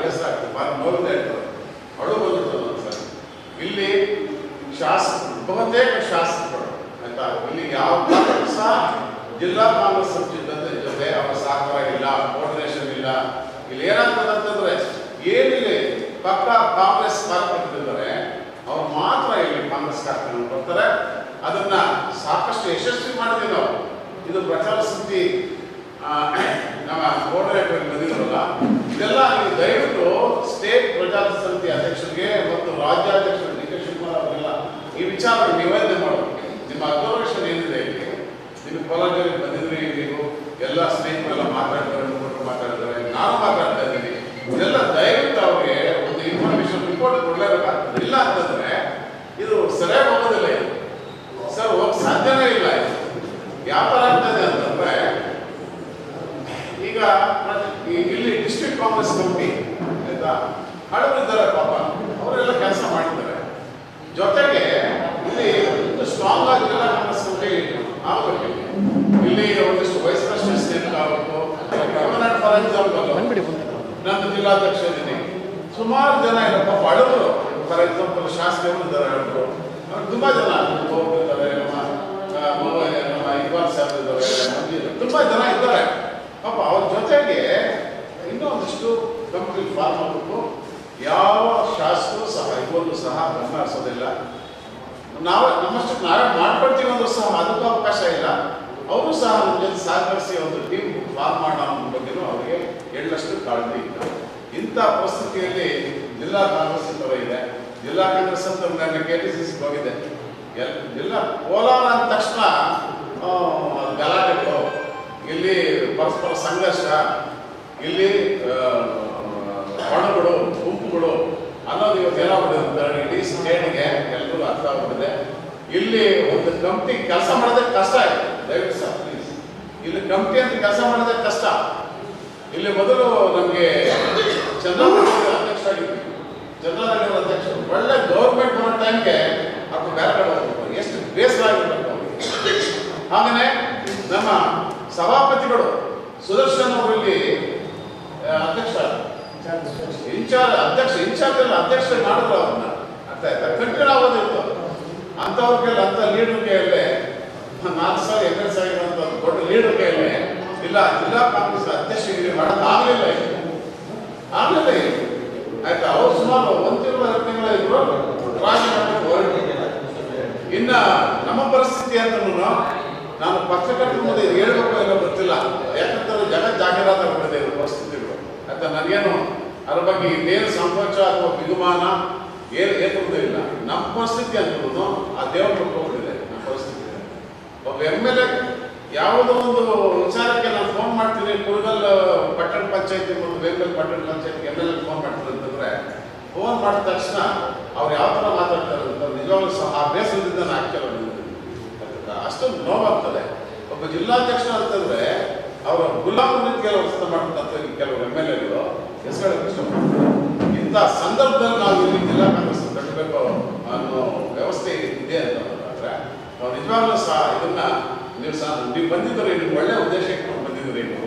ಬೇಸರ ಆಗ್ತದೆ. ಭಾಳ ನೋವಿಂದ ಇರ್ತದೆ ಅಳು ಬಂದಿರ್ತದೆ ಸರ್ ಇಲ್ಲಿ ಶಾಸಕ, ಬಹುತೇಕ ಶಾಸಕರು, ಆಯ್ತಾ? ಇಲ್ಲಿ ಯಾವ ಸಹ ಜಿಲ್ಲಾ ಕಾಂಗ್ರೆಸ್ ಜೊತೆ ಜೊತೆ ಅವರ ಸಹಕಾರ ಇಲ್ಲ ಕೋರ್ಡಿನೇಷನ್ ಇಲ್ಲ. ಇಲ್ಲಿ ಏನಾಗ್ತದೆ ಅಂತಂದ್ರೆ ಏನಿಲ್ಲ ಪಕ್ಕ ಕಾಂಗ್ರೆಸ್ ಕಾರ್ಯಕರ್ತರಿದ್ದಾರೆ, ಅವ್ರು ಮಾತ್ರ ಇಲ್ಲಿ ಕಾಂಗ್ರೆಸ್ ಕಾರ್ಯಕ್ರಮ ಬರ್ತಾರೆ. ಅದನ್ನ ಸಾಕಷ್ಟು ಯಶಸ್ವಿ ಮಾಡಿದ್ವಿ ನಾವು. ಇದು ಪ್ರಚಾರ ಸಮಿತಿ ನಮ್ಮ ಕೋರ್ಡಿನೇಟರ್ ಬಂದಿದ್ರಲ್ಲ ಇದೆಲ್ಲ ನೀವು ದಯವಿಟ್ಟು ಸ್ಟೇಟ್ ಪ್ರಚಾರ ಸಮಿತಿ ಅಧ್ಯಕ್ಷರಿಗೆ ಮತ್ತು ರಾಜ್ಯಾಧ್ಯಕ್ಷರು ಡಿ ಕೆ ಶಿವಕುಮಾರ್ ಅವರಿಗೆಲ್ಲ ಈ ವಿಚಾರ ನಿವೇದನೆ ಮಾಡಬೇಕು ನಿಮ್ಮ ಅಬ್ಸರ್ವೇಷನ್ ಏನಿದೆ ಇಲ್ಲಿ ನಿಮ್ಮ ಕಾಲೇಜಲ್ಲಿ ಬಂದಿದ್ರಿ ನೀವು ಎಲ್ಲ ಸ್ನೇಹಿತರೆಲ್ಲ ಮಾತಾಡ್ತಾರೆ ಮಾತಾಡ್ತಾರೆ ನಾನು ಮಾತಾಡ್ತಾ ಇದ್ದೀನಿ. ಇದೆಲ್ಲ ದಯವಿಟ್ಟು ಅವ್ರಿಗೆ ಒಂದು ಇನ್ಫಾರ್ಮೇಶನ್ ರಿಪೋರ್ಟ್ ಕೊಡಲೇಬೇಕಾಗ್ತದೆ. ಇಲ್ಲ ಅಂತಂದ್ರೆ ಇದು ಸರಿಯಾಗಿ ಹೋಗೋದಿಲ್ಲ ಸರ್, ಹೋಗಕ್ ಸಾಧ್ಯನೇ ಇಲ್ಲ ಇದು ಯಾವ ಥರ ಆಗ್ತದೆ ಅಂತಂದ್ರೆ ಈಗ ಪ್ರತಿ- ಈ- ಇಲ್ಲಿ ಕಂಪ್ನಿ ಆಯ್ತಾ? ಹಳಬರಿದ್ದಾರೆ ಪಾಪ. ಅವರೆಲ್ಲ ಕೆಲಸ ಮಾಡಿದ್ದಾರೆ ಜೊತೆಗೆ ಇಲ್ಲಿ ಒಂದು ಸ್ಟ್ರಾಂಗ್ ಆಗಿ ಜಿಲ್ಲಾ ಕಾಂಗ್ರೆಸ್ ಕಮಿಟಿ ಆಗಬೇಕು ಇಲ್ಲಿ ಒಂದಿಷ್ಟು ವೈಸ್ ಪ್ರೆಸಿಡೆಂಟ್ಸ್ ನೇಮಕ ಆಗಬೇಕು. ಫಾರ್ ಎಕ್ಸಾಂಪಲ್ ನನ್ನ ಜಿಲ್ಲಾಧ್ಯಕ್ಷ ಇದ್ದೀನಿ ಸುಮಾರು ಜನ ಇರಪ್ಪ ಬಡವರು ಫಾರ್ ಎಕ್ಸಾಂಪಲ್ ಶಾಸಕರು ಇದ್ದಾರೆ ಅವರು ತುಂಬಾ ಜನ ಹೋಗ್ತಿದ್ದಾರೆ ನಮ್ಮ ಇಕ್ಬಾಲ್ ಸಾಹೇಬ್ ಇದ್ದಾರೆ. ತುಂಬಾ ಜನ ಇದ್ದಾರೆ. ಪಾಪ ಅವ್ರ ಜೊತೆಗೆ ಕಂಪ್ನಿ ಫಾರ್ಮ್ ಮಾಡಬೇಕು ಯಾವ ಶಾಸ್ತ್ರ ಸಹ ಇವತ್ತು ಸಹ ಗಮನ ಹರಿಸೋದಿಲ್ಲ ನಾವು, ನಮ್ಮಷ್ಟು ನಾವೇ ಮಾಡ್ಕೊಳ್ತೀವಿ ಅಂದ್ರೂ ಸಹ ಅದಕ್ಕೂ ಅವಕಾಶ ಇಲ್ಲ. ಅವರು ಸಹ ನಮ್ಮ ಜೊತೆ ಸಹಕರಿಸಿ ಒಂದು ಟೀಮ್ ಫಾರ್ಮ್ ಅನ್ನೋ ಬಗ್ಗೆನೂ ಅವರಿಗೆ ಎಳ್ಳಷ್ಟು ಕಾಳಜಿ ಇಂಥ ಪರಿಸ್ಥಿತಿಯಲ್ಲಿ ಜಿಲ್ಲಾ ಕಾಂಗ್ರೆಸ್ ಇದೆ. ಜಿಲ್ಲಾ ಕಾಂಗ್ರೆಸ್ ಅಂತ ನನ್ನ ಕೆ ಟಿ ಸಿ ಸಿ ಹೋಗಿದೆ. ಜಿಲ್ಲಾ ಕೋಲಾರ ಅಂದ ತಕ್ಷಣ ಗಲಾಟೆಗಳು. ಇಲ್ಲಿ ಪರಸ್ಪರ ಸಂಘರ್ಷ. ಇಲ್ಲಿ ಬಣಗಳು ಗುಂಪುಗಳು ಅನ್ನೋದು ಇವತ್ತು ಏನಾಗ್ಬಿಟ್ಟಿದೆ ಇಡೀ ಸ್ಟೇಟ್ಗೆ ಎಲ್ರಿಗೂ ಅರ್ಥ ಆಗ್ಬಿಟ್ಟಿದೆ. ಇಲ್ಲಿ ಒಂದು ಕಂಪ್ನಿ ಕೆಲಸ ಮಾಡೋದಕ್ಕೆ ಕಷ್ಟ ಇದೆ ದಯವಿಟ್ಟು ಸರ್ ಪ್ಲೀಸ್ ಇಲ್ಲಿ ಕಂಪ್ನಿ ಅಂತ ಕೆಲಸ ಮಾಡೋದಕ್ಕೆ ಕಷ್ಟ. ಇಲ್ಲಿ ಮೊದಲು ನಮಗೆ ಚಂದ್ರಬಾಬು ಅಧ್ಯಕ್ಷ ಆಗಿದ್ವಿ. ಚಂದ್ರಬಾಬು ಅಧ್ಯಕ್ಷರು. ಒಳ್ಳೆ ಗೌರ್ಮೆಂಟ್ ಬರೋ ಟೈಮ್ಗೆ ಅದು ಬೇರೆ ಕಡೆ ಹೋಗ್ಬೇಕು ಎಷ್ಟು ಬೇಸರ ಆಗಿರ್ಬೇಕು. ಹಾಗೇನೆ ನಮ್ಮ ಸಭಾಪತಿಗಳು ಸುದರ್ಶನ್ ಅವರಲ್ಲಿ ಅಧ್ಯಕ್ಷ ಇನ್ಚಾರ್ಜ್, ಅಧ್ಯಕ್ಷ ಇನ್ಚಾರ್ಜ್ ಅಲ್ಲ ಅಧ್ಯಕ್ಷ ಮಾಡಿದ್ರು ಅವ್ರನ್ನ. ಅರ್ಥ ಆಯ್ತಾ? ಕಂಟಿನ್ಯೂ ಆಗೋದಿತ್ತು ಅಂಥವ್ರ ಅಂಥ ಲೀಡರ್ ಕೈಯಲ್ಲೇ ನಾಲ್ಕು ಸಾವಿರ ಎರಡು ಸಾವಿರ ಇರುವಂಥ ದೊಡ್ಡ ಲೀಡರ್ ಕೈಯಲ್ಲೇ. ಇಲ್ಲ, ಜಿಲ್ಲಾ ಕಾಂಗ್ರೆಸ್ ಅಧ್ಯಕ್ಷ ಮಾಡೋದು ಆಗಲಿಲ್ಲ ಆಗ್ಲಿಲ್ಲ ಆಯ್ತಾ? ಅವ್ರು ಸುಮಾರು ಒಂದು ತಿಂಗಳ, ಎರಡು ತಿಂಗಳ ಇದ್ರು. ರಾಜೀನಾಮೆ ಹೋರಾಟ. ಇನ್ನ ನಮ್ಮ ಪರಿಸ್ಥಿತಿ ಅಂತ ನಾನು ಪತ್ರಕರ್ತರ ಮುಂದೆ ಹೇಳ್ಬೇಕು ಇಲ್ಲ ಗೊತ್ತಿಲ್ಲ. ಯಾಕಂತಂದ್ರೆ ಜನ ಆಗ್ಬಿಟ್ಟಿದೆ ಇದು ಪರಿಸ್ಥಿತಿಗಳು. ಆಯ್ತಾ ನನಗೇನು ಅದ್ರ ಬಗ್ಗೆ ಇನ್ನೇನು ಸಂಕೋಚ ಅಥವಾ ಬಿಗುಮಾನ ಏನು ಏನೂ ಇಲ್ಲ. ನಮ್ಮ ಪರಿಸ್ಥಿತಿ ಅಂತನೂ ಆ ದೇವ್ರ ಹೋಗ್ಬಿಟ್ಟಿದೆ ನಮ್ಮ ಪರಿಸ್ಥಿತಿ. ಒಬ್ಬ ಎಂ ಎಲ್ ಎ ಯಾವುದೋ ಒಂದು ವಿಚಾರಕ್ಕೆ ನಾನು ಫೋನ್ ಮಾಡ್ತೀನಿ ಕುರುಗಲ್ ಪಟ್ಟಣ ಪಂಚಾಯತಿ, ಒಂದು ಬೇಕಲ್ ಪಟ್ಟಣ ಪಂಚಾಯತಿ ಎಂ ಎಲ್ ಎ ಫೋನ್ ಮಾಡ್ತಾರೆ ಅಂತಂದ್ರೆ ಫೋನ್ ಮಾಡಿದ ತಕ್ಷಣ ಅವ್ರು ಯಾವ ಥರ ಮಾತಾಡ್ತಾರೆ ಅಂತ ನಿಜವಾಗ್ಲೂ ಸಹ ಆ ಬೇಸರದಿಂದ ನಾನು ಕೆಲವು ಅಷ್ಟೊಂದು ನೋವಾಗ್ತದೆ. ಒಬ್ಬ ಜಿಲ್ಲಾಧ್ಯಕ್ಷ ಅಂತಂದ್ರೆ, ಅವರ ಗುಲಾಮ್ ರೀತಿಯಲ್ಲಿ ಕೆಲಸ ಮಾಡ್ತಕ್ಕಂಥ ನಾವು ನಿಜವಾಗ್ಲೂ ಸಹ ಇದನ್ನ ನೀವು ಸಹ ನೀವು ಬಂದಿದ್ದೀರಿ ಒಳ್ಳೆಯ ಉದ್ದೇಶಕ್ಕೆ ಬಂದಿದ್ದೀರಿ ನೀವು.